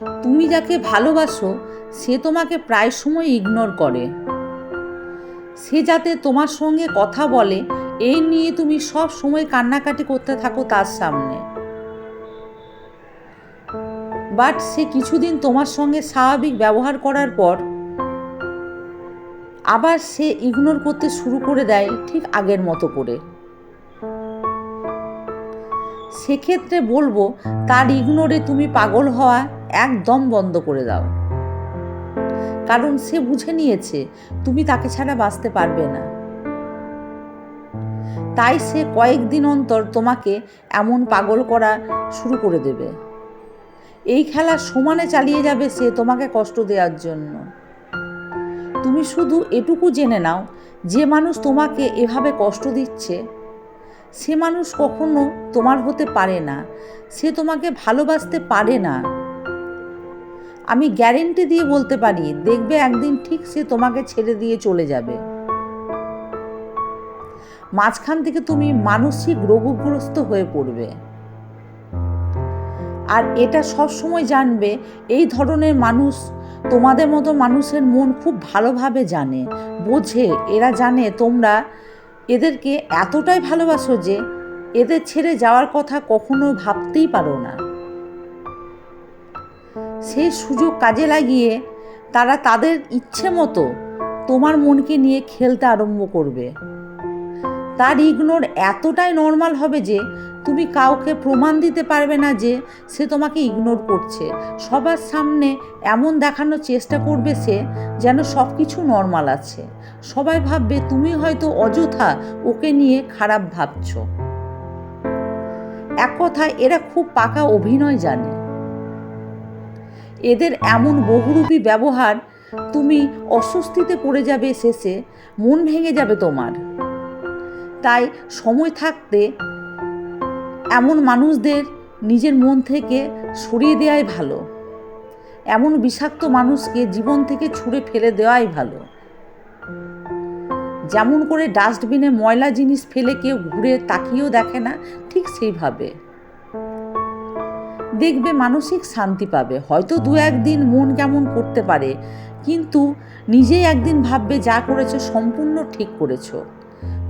তুমি যাকে ভালোবাসো, সে তোমাকে প্রায় সময় ইগনোর করে। সে যাতে তোমার সঙ্গে কথা বলে, এই নিয়ে তুমি সব সময় কান্নাকাটি করতে থাকো তার সামনে। বাট সে কিছুদিন তোমার সঙ্গে স্বাভাবিক ব্যবহার করার পর, আবার সে ইগনোর করতে শুরু করে দেয় ঠিক আগের মতো করে। সেক্ষেত্রে বলব, তার ইগনোরে তুমি পাগল হওয়া একদম বন্ধ করে দাও। কারণ সে বুঝে নিয়েছে তুমি তাকে ছাড়া বাঁচতে পারবে না। তাই সে কয়েকদিন অন্তর তোমাকে এমন পাগল করা শুরু করে দেবে। এই খেলা সমানে চালিয়ে যাবে সে তোমাকে কষ্ট দেওয়ার জন্য। তুমি শুধু এটুকু জেনে নাও, যে মানুষ তোমাকে এভাবে কষ্ট দিচ্ছে, সে মানুষ কখনো তোমার হতে পারে না, সে তোমাকে ভালোবাসতে পারে না। আমি গ্যারেন্টি দিয়ে বলতে পারি, দেখবে একদিন ঠিক সে তোমাকে ছেড়ে দিয়ে চলে যাবে। মাঝখান থেকে তুমি মানসিক রোগগ্রস্ত হয়ে পড়বে। আর এটা সব সময় জানবে, এই ধরনের মানুষ তোমাদের মতো মানুষের মন খুব ভালোভাবে জানে, বোঝে, এরা জানে তোমরা এদেরকে এতটাই ভালোবাসো যে এদের ছেড়ে যাওয়ার কথা কখনো ভাবতেই পারো না। সেই সুযোগ কাজে লাগিয়ে তারা তাদের ইচ্ছে মতো তোমার মনকে নিয়ে খেলতে আরম্ভ করবে। তার ইগনোর এতটাই নর্মাল হবে যে তুমি কাউকে প্রমাণ দিতে পারবে না যে সে তোমাকে ইগনোর করছে। সবার সামনে এমন দেখানোর চেষ্টা করবে সে যেন সব কিছু নর্মাল আছে। সবাই ভাববে, তুমি হয়তো অযথা ওকে নিয়ে খারাপ ভাবছ। এক কথায় এরা খুব পাকা অভিনয় জানে। এদের এমন বহুরূপী ব্যবহার, তুমি অস্বস্তিতে পড়ে যাবে শেষে, মন ভেঙে যাবে তোমার। তাই সময় থাকতে এমন মানুষদের নিজের মন থেকে সরিয়ে দেওয়াই ভালো। এমন বিষাক্ত মানুষকে জীবন থেকে ছুঁড়ে ফেলে দেওয়াই ভালো। যেমন করে ডাস্টবিনে ময়লা জিনিস ফেলে কেউ ঘুরে তাকিয়েও দেখে না, ঠিক সেইভাবে। দেখবে মানসিক শান্তি পাবে। হয়তো দু একদিন মন কেমন করতে পারে কিন্তু নিজেই একদিন ভাববে যা করেছ সম্পূর্ণ ঠিক করেছ।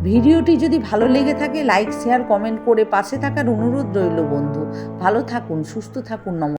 ভিডিওটি যদি ভালো লেগে থাকে লাইক শেয়ার কমেন্ট করে পাশে থাকার অনুরোধ রইল বন্ধু। ভালো থাকুন সুস্থ থাকুন নমস্কার।